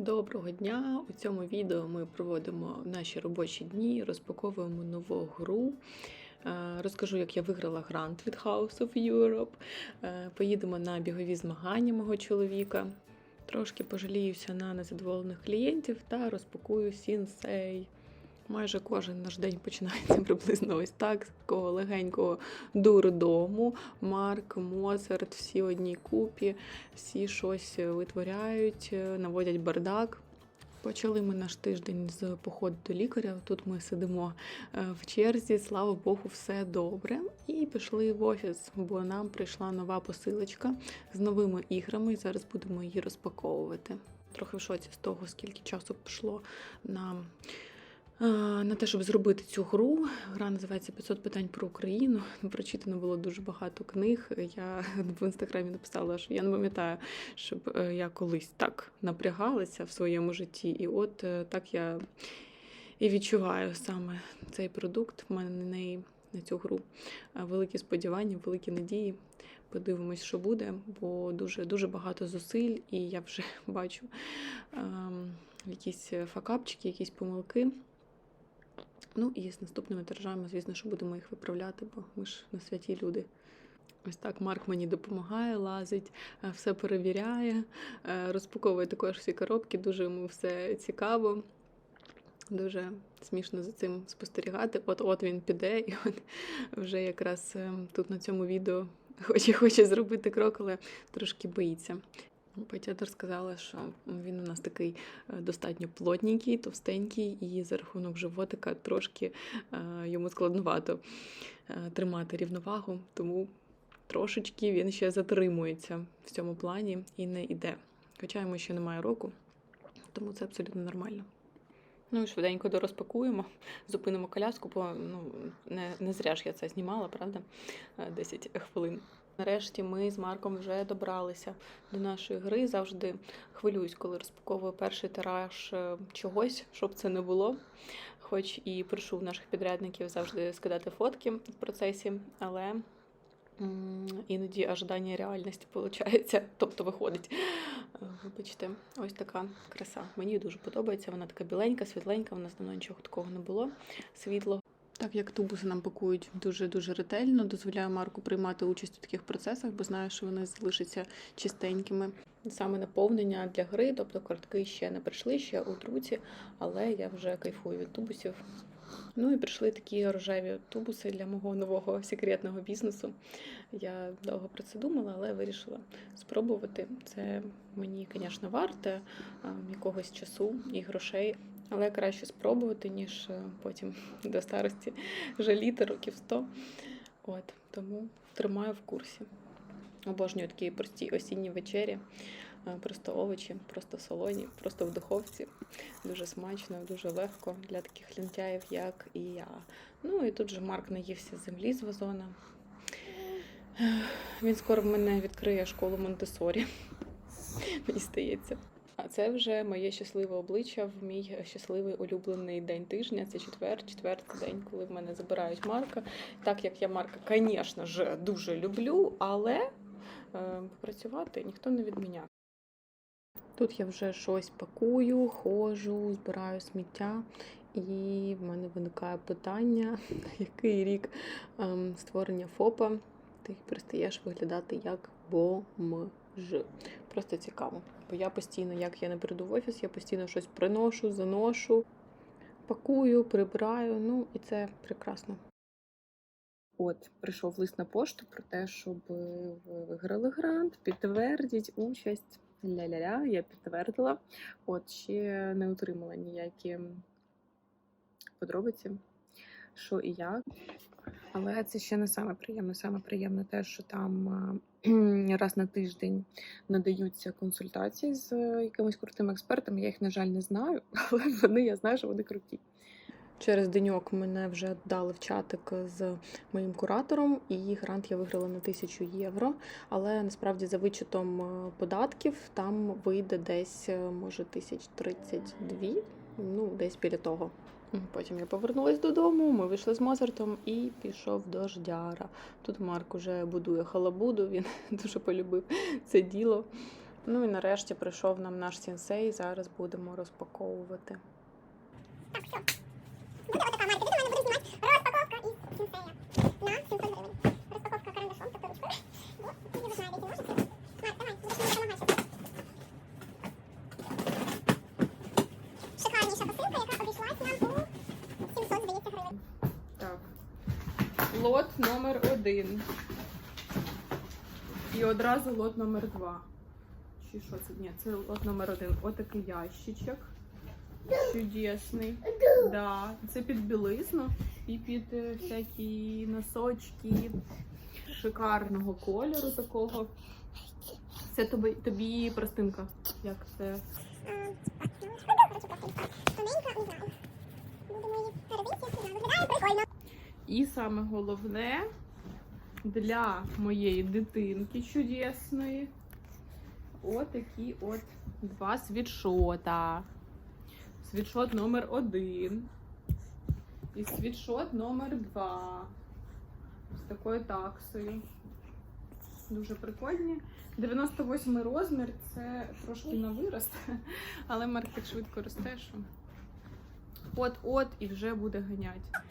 Доброго дня! У цьому відео ми проводимо наші робочі дні, розпаковуємо нову гру. Е, Розкажу, як я виграла грант від House of Europe. Е, Поїдемо на бігові змагання мого чоловіка. Трошки пожаліюся на незадоволених клієнтів та розпакую сінсей. Майже кожен наш день починається приблизно ось так, з такого легенького дурдому. Марк, Моцарт, всі одній купі, всі щось витворяють, наводять бардак. Почали ми наш тиждень з походу до лікаря. Тут ми сидимо е, в черзі, слава Богу, все добре. І пішли в офіс, бо нам прийшла нова посилочка з новими іграми. і Зараз будемо її розпаковувати. Трохи в шоці з того, скільки часу пішло на е, на те, щоб зробити цю гру. Гра називається «500 питань про Україну. Прочитано було дуже багато книг. Я в інстаграмі написала, що я не пам'ятаю, щоб е, я колись так напрягалася в своєму житті. І от е, так я і відчуваю саме цей продукт. У мене на неї на цю гру великі сподівання, великі надії. Подивимось, що буде, бо дуже дуже багато зусиль, і я вже бачу ем, якісь факапчики, якісь помилки. Ну і з наступними тиражами, звісно, що будемо їх виправляти, бо ми ж на святі люди. Ось так Марк мені допомагає, лазить, е, все перевіряє, е, розпаковує також всі коробки, дуже йому все цікаво. Дуже смішно за цим спостерігати. От-от він піде, і от вже якраз е, тут на цьому відео хоче, хоче зробити крок, але трошки боїться. Петятор сказала, що він у нас такий е, достатньо плотненький, товстенький, і за рахунок животика трошки е, йому складновато е, тримати рівновагу, тому трошечки він ще затримується в цьому плані і не йде. Хоча йому ще немає року, тому це абсолютно нормально. Ну і швиденько дорозпакуємо, зупинимо коляску, бо ну, не, не зря ж я це знімала, правда? Е, 10 хвилин. Нарешті ми з Марком вже добралися до нашої гри. Завжди хвилююсь, коли розпаковую перший тираж е, чогось, щоб це не було. Хоч і прошу наших підрядників завжди скидати фотки в процесі, але іноді ожидання реальності виходить, тобто виходить. Е, Вибачте, ось така краса. Мені дуже подобається. Вона така біленька, світленька. У нас давно нічого такого не було. Світло. Так як тубуси нам пакують дуже дуже ретельно, дозволяю Марку приймати участь у таких процесах, бо знаю, що вони залишаться чистенькими. Саме наповнення для гри, тобто картки ще не прийшли, ще у друці, але я вже кайфую від тубусів. Ну і прийшли такі рожеві тубуси для мого нового секретного бізнесу. Я довго про це думала, але вирішила спробувати. Це мені, звісно, варте якогось часу і грошей. Але краще спробувати, ніж е, потім до старості жаліти років 100. От, тому тримаю в курсі. Обожнюю такі прості осінні вечері, е, просто овочі, просто солоні, просто в духовці. Дуже смачно, дуже легко для таких лентяїв, як і я. Ну і тут же Марк наївся землі з вазона. Він скоро в мене відкриє школу Монтесорі. Мені здається. А це вже моє щасливе обличчя в мій щасливий улюблений день тижня. Це четвер, четвертий день, коли в мене забирають Марка. Так як я Марка, звісно ж, дуже люблю, але е, попрацювати ніхто не відміняв. Тут я вже щось пакую, ходжу, збираю сміття, і в мене виникає питання, який рік ем, створення ФОПа ти перестаєш виглядати як бомж. Просто цікаво. Бо я постійно, як я не прийду в офіс, я постійно щось приношу, заношу, пакую, прибираю. Ну і це прекрасно. От, прийшов лист на пошту про те, щоб ви виграли грант, підтвердіть участь. Ля-ля-ля, я підтвердила. От ще не отримала ніякі подробиці, що і як. Але це ще не саме приємне. Саме приємне те, що там раз на тиждень надаються консультації з е, якимись крутими експертами. Я їх, на жаль, не знаю, але вони я знаю, що вони круті. Через деньок мене вже дали в чатик з моїм куратором, і грант я виграла на тисячу євро. Але насправді за вичетом е, податків там вийде десь, е, може, тисяч тридцять дві, ну десь біля того. Потім я повернулась додому, ми вийшли з Мозартом і пішов до ждяра. Тут Марк уже будує халабуду, він дуже полюбив це діло. Ну і нарешті прийшов нам наш сенсей. Зараз будемо розпаковувати. Так, 1. І одразу лот номер два. Чи що це? Ні, це лот номер один. Отакий ящичок. Чудесний. Да. Це під білизну і під е, всякі носочки шикарного кольору такого. Це тобі, тобі простинка. Як це? І саме головне для моєї дитинки чудесної. Отакі от два світшота. Світшот номер один. І світшот номер два. З такою таксою. Дуже прикольні. 98 розмір це трошки на вирост, але Марк так швидко росте, що от-от і вже буде ганять.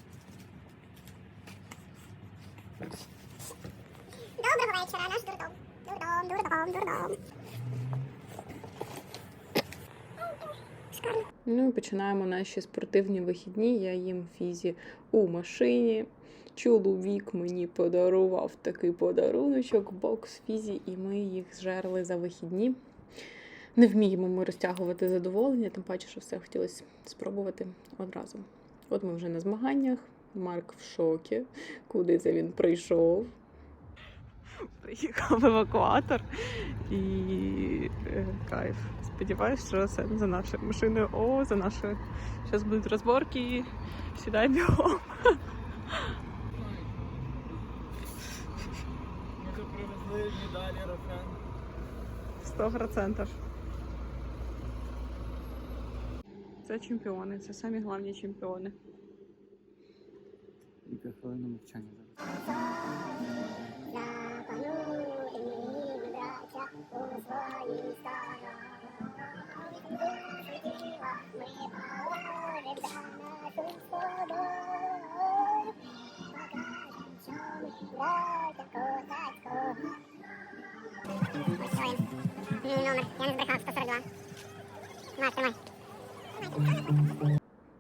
Доброго вечора, наш дурдом. Дурдом, дурдом, дурдом. Ну і починаємо наші спортивні вихідні. Я їм фізі у машині. Чоловік мені подарував такий подаруночок, бокс фізі, і ми їх зжерли за вихідні. Не вміємо ми розтягувати задоволення, тим паче, що все хотілося спробувати одразу. От ми вже на змаганнях. Марк в шокі, куди це він прийшов. Приїхав евакуатор і е, кайф. Сподіваюсь, що це за нашою машиною. О, за нашою. Зараз будуть розборки. Сідай бігом. Сто процентів. Це чемпіони, це самі головні чемпіони. Яке хвилина мовчання зараз.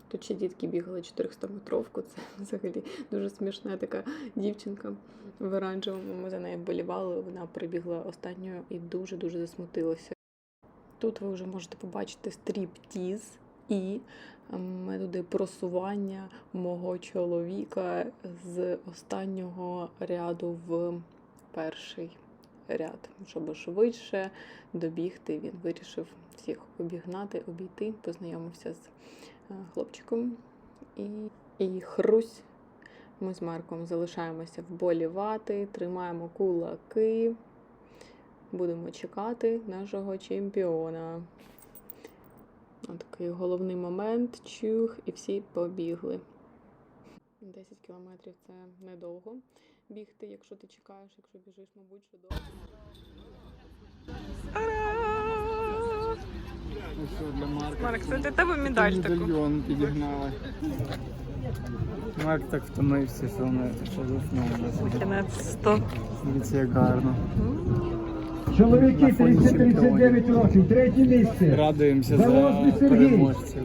Тут ще дітки бігали 400 метровку. Це взагалі дуже смішна така дівчинка в оранжевому. Ми за нею вболівали. Вона прибігла останньою і дуже-дуже засмутилася. Тут ви вже можете побачити стріп-тіз і ем, методи просування мого чоловіка з останнього ряду в перший ряд, щоб швидше добігти. Він вирішив всіх обігнати, обійти, познайомився з е, хлопчиком і, і хрусь. Ми з Марком залишаємося вболівати, тримаємо кулаки. Будемо чекати нашого чемпіона. Такий головний момент, чух, і всі побігли. 10 кілометрів це недовго бігти, якщо ти чекаєш, якщо біжиш, мабуть, що довго. Ну що, для Марка. Марк, це для тебе медаль таку. Медальйон підігнали. Марк так втомився, що ми що заснув. Кінець 100. Дивіться, як гарно. Чоловіки На фоні 30-39 років, третє місце. Радуємося за Сергій. переможців.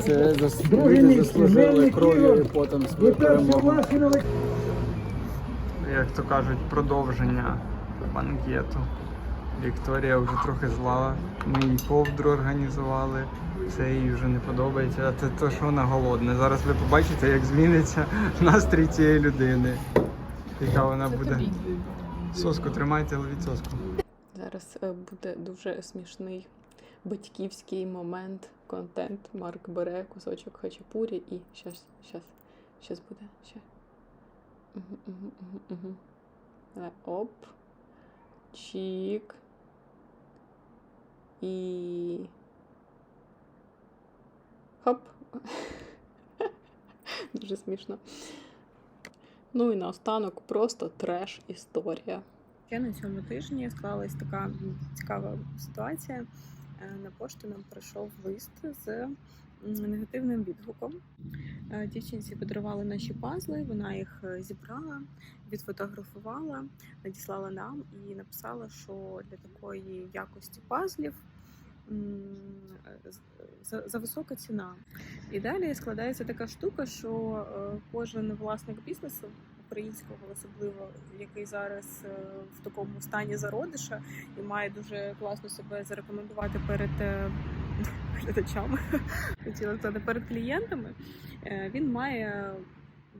Це зас... Друге люди місце. заслужили Мельник кров'ю і Ігор. потом свою перемогу. Як то кажуть, продовження банкету. Вікторія вже трохи зла. Ми їй ковдру організували. Це їй вже не подобається. А це то, що вона голодна. Зараз ви побачите, як зміниться настрій цієї людини. Яка вона буде. Соску тримайте, ловіть соску. Зараз е, буде дуже смішний батьківський момент, контент. Марк бере кусочок хачапурі і щас, щас, щас буде. Ще. Давай, оп. Чік. І. Хоп. Дуже смішно. Ну і наостанок просто треш історія. Ще на цьому тижні склалась така цікава ситуація. Е, На пошту нам прийшов лист з негативним відгуком. Е, Дівчинці подарували наші пазли, вона їх е, зібрала, відфотографувала, надіслала нам і написала, що для такої якості пазлів е, за, за висока ціна. І далі складається така штука, що кожен власник бізнесу українського, особливо який зараз в такому стані зародиша і має дуже класно себе зарекомендувати перед глядачами, хотіла сказати, перед клієнтами, е, він має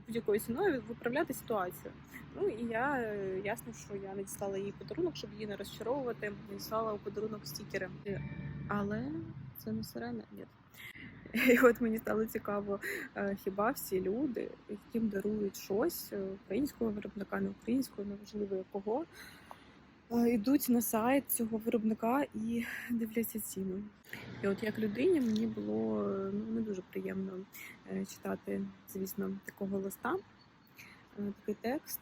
будь-якою ціною виправляти ситуацію. Ну і я е, ясно, що я надіслала їй подарунок, щоб її не розчаровувати. Надіслала у подарунок стікери. Е, Але це не сирена, ні. І от мені стало цікаво, хіба всі люди, яким дарують щось українського виробника, не українського, неважливо якого, йдуть на сайт цього виробника і дивляться ціну. І от як людині мені було е, ну, не дуже приємно е, читати, звісно, такого листа, е, такий текст.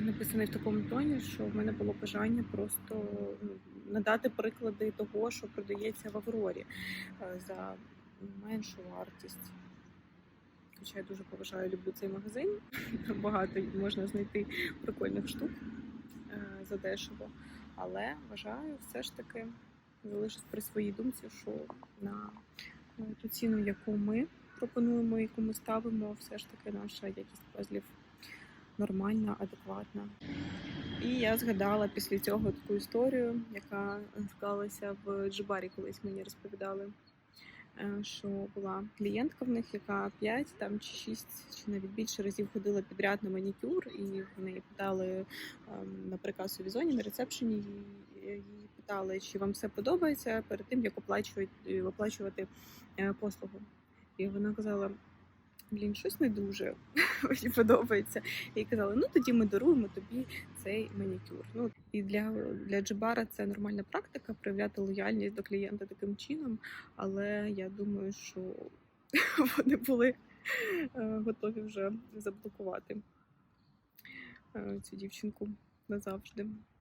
Написаний в такому тоні, що в мене було бажання просто ну, надати приклади того, що продається в Аврорі е, за меншу вартість. Хоча я дуже поважаю, люблю цей магазин. Багато можна знайти прикольних штук е, задешево. Але вважаю, все ж таки залишусь при своїй думці, що на е, ту ціну, яку ми пропонуємо, яку ми ставимо, все ж таки наша якість пазлів нормальна, адекватна. І я згадала після цього таку історію, яка склалася в Джибарі, колись мені розповідали е, що була клієнтка в них, яка 5 там чи 6, чи навіть більше разів ходила підряд на манікюр, і вони питали на на у візоні на рецепшені. Її, її питали, чи вам все подобається перед тим, як оплачують е, оплачувати е, послугу. І вона казала. Блін, щось не дуже мені подобається. І казали, ну тоді ми даруємо тобі цей манікюр. Ну і для, для Джибара це нормальна практика проявляти лояльність до клієнта таким чином. Але я думаю, що вони були е, готові вже заблокувати е, цю дівчинку назавжди.